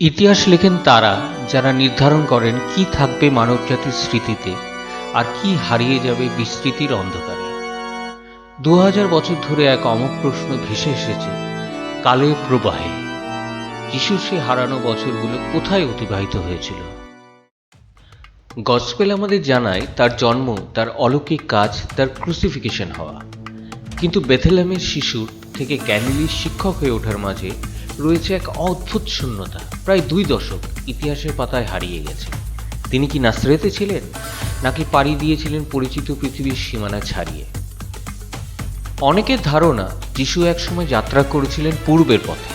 ইতিহাস লেখেন তারা যারা নির্ধারণ করেন কি থাকবে মানবজাতির স্মৃতিতে আর কি হারিয়ে যাবে বিস্মৃতির অন্ধকারে। দু হাজার বছর ধরে এক অমক প্রশ্ন ভেসে এসেছে কালের প্রবাহে। যিশুর সে হারানো বছরগুলো কোথায় অতিবাহিত হয়েছিল? গসপেল আমাদের জানায়, তার জন্ম, তার অলৌকিক কাজ, তার ক্রুসিফিকেশন হওয়া। কিন্তু বেথেলামের শিশুর থেকে গ্যালিলির শিক্ষক হয়ে ওঠার মাঝে রয়েছে এক অদ্ভুত শূন্যতা। প্রায় দুই দশক ইতিহাসের পাতায় হারিয়ে গেছে। তিনি কি নাসরেতে ছিলেন, নাকি পাড়ি দিয়েছিলেন পরিচিত পৃথিবীর সীমানা ছাড়িয়ে? অনেকের ধারণা যিশু একসময় যাত্রা করেছিলেন পূর্বের পথে।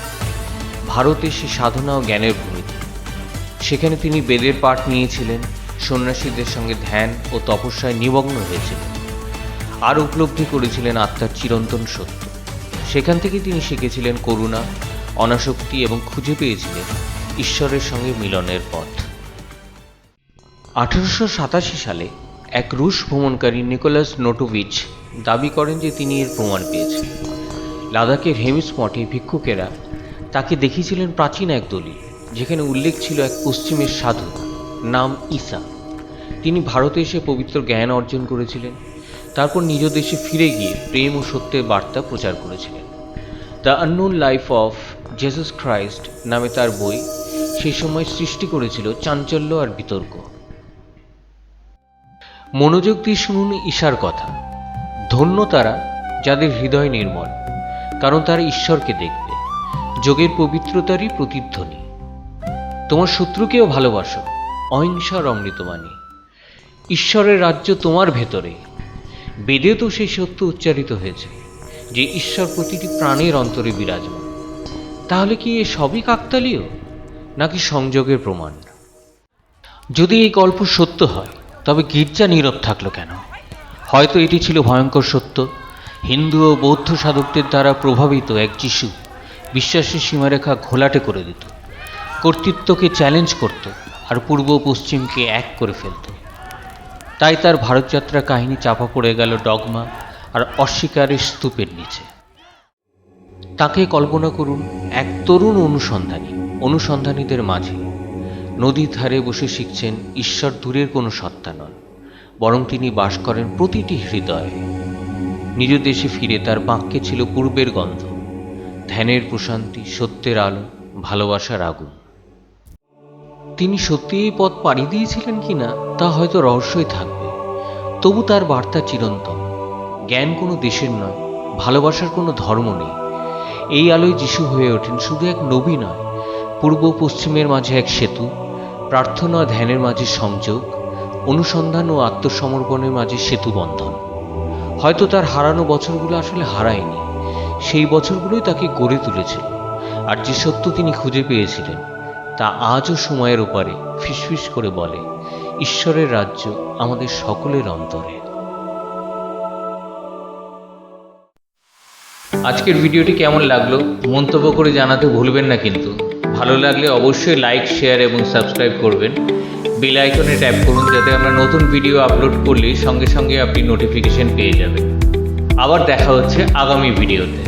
ভারতে সে সাধনা ও জ্ঞানের ভূমিতে। সেখানে তিনি বেদের পাঠ নিয়েছিলেন, সন্ন্যাসীদের সঙ্গে ধ্যান ও তপস্যায় নিমগ্ন হয়েছিলেন। আর উপলব্ধি করেছিলেন আত্মার চিরন্তন সত্য। সেখান থেকে তিনি শিখেছিলেন করুণা অনাসক্তি এবং খুঁজে পেয়েছিলেন ঈশ্বরের সঙ্গে মিলনের পথ। আঠারোশো সাতাশি সালে এক রুশ ভ্রমণকারী নিকোলাস নোটোভিচ দাবি করেন যে তিনি এর প্রমাণ পেয়েছেন। লাদাখের হেমিস মঠে ভিক্ষুকেরা তাকে দেখিয়েছিলেন প্রাচীন এক দলিল, যেখানে উল্লেখ ছিল এক পশ্চিমের সাধু নাম ঈসা। তিনি ভারতে এসে পবিত্র জ্ঞান অর্জন করেছিলেন, তারপর নিজ দেশে ফিরে গিয়ে প্রেম ও সত্যের বার্তা প্রচার করেছিলেন। The unknown life of Jesus Christ নামে তার বই সেই সময় সৃষ্টি করেছিল চাঞ্চল্য আর বিতর্ক। মনোযোগ দিয়ে শুনুন ঈশার কথা। ধন্য তারা যাদের হৃদয় নির্মল, কারণ তারা ঈশ্বরকে দেখবে। যোগের পবিত্রতারই প্রতিধ্বনি। তোমার শত্রুকেও ভালোবাসো, অহিংসার অমৃতবাণী। ঈশ্বরের রাজ্য তোমার ভেতরে। বেদে তো সেই সত্য উচ্চারিত হয়েছে। যে ঈশ্বর প্রতিটি প্রাণের অন্তরে বিরাজমান। তাহলে কি এ সবই কাকতালীয়? নাকি সংযোগের প্রমাণ? যদি এই গল্প সত্য হয়, তবে গির্জা নীরব থাকল কেন? হয়তো এটি ছিল ভয়ঙ্কর সত্য। হিন্দু ও বৌদ্ধ সাধকদের দ্বারা প্রভাবিত এক যিশু বিশ্বাসের সীমারেখা ঘোলাটে করে দিত। কর্তৃত্বকে চ্যালেঞ্জ করত আর পূর্ব পশ্চিমকে এক করে ফেলত। তাই তার ভারতযাত্রা কাহিনী চাপা পড়ে গেল ডগমা আর অস্বীকারের স্তূপের নিচে। তাকে কল্পনা করুন, এক তরুণ অনুসন্ধানী, অনুসন্ধানীদের মাঝে। নদীর ধারে বসে শিখছেন, ঈশ্বর দূরের কোনো সত্তা নন, বরং তিনি বাস করেন প্রতিটি হৃদয়ে। নিজ দেশে ফিরে তার বাক্যে ছিল পূর্বের গন্ধ। ধ্যানের প্রশান্তি, সত্যের আলো, ভালোবাসার আগুন। তিনি সত্যি এই পথ পাড়ি দিয়েছিলেন কিনা, তা হয়তো রহস্যই থাকবে। তবু তার বার্তা চিরন্তন। জ্ঞান কোনো দেশের নয়, ভালোবাসার কোনো ধর্ম নেই। এই আলোয় যিশু হয়ে ওঠেন শুধু এক নবী নয়, পূর্ব পশ্চিমের মাঝে এক সেতু, প্রার্থনা ধ্যানের মাঝে সংযোগ, অনুসন্ধান ও আত্মসমর্পণের মাঝে সেতু বন্ধন। হয়তো তার হারানো বছরগুলো আসলে হারায়নি, সেই বছরগুলোই তাকে গড়ে তুলেছিল। আর যে সত্য তিনি খুঁজে পেয়েছিলেন, তা আজও সময়ের ওপারে ফিসফিস করে বলে, ঈশ্বরের রাজ্য আমাদের সকলের অন্তরে। আজকের ভিডিওটি কেমন লাগল? মন্তব্য করে জানাতে ভুলবেন না কিন্তু। ভালো লাগলে অবশ্যই লাইক, শেয়ার এবং সাবস্ক্রাইব করবেন। বেল আইকনে ট্যাপ করুন যাতে আমরা নতুন ভিডিও আপলোড করলে সঙ্গে সঙ্গে আপনি নোটিফিকেশন পেয়ে যাবেন। আবার দেখা হচ্ছে আগামী ভিডিওতে।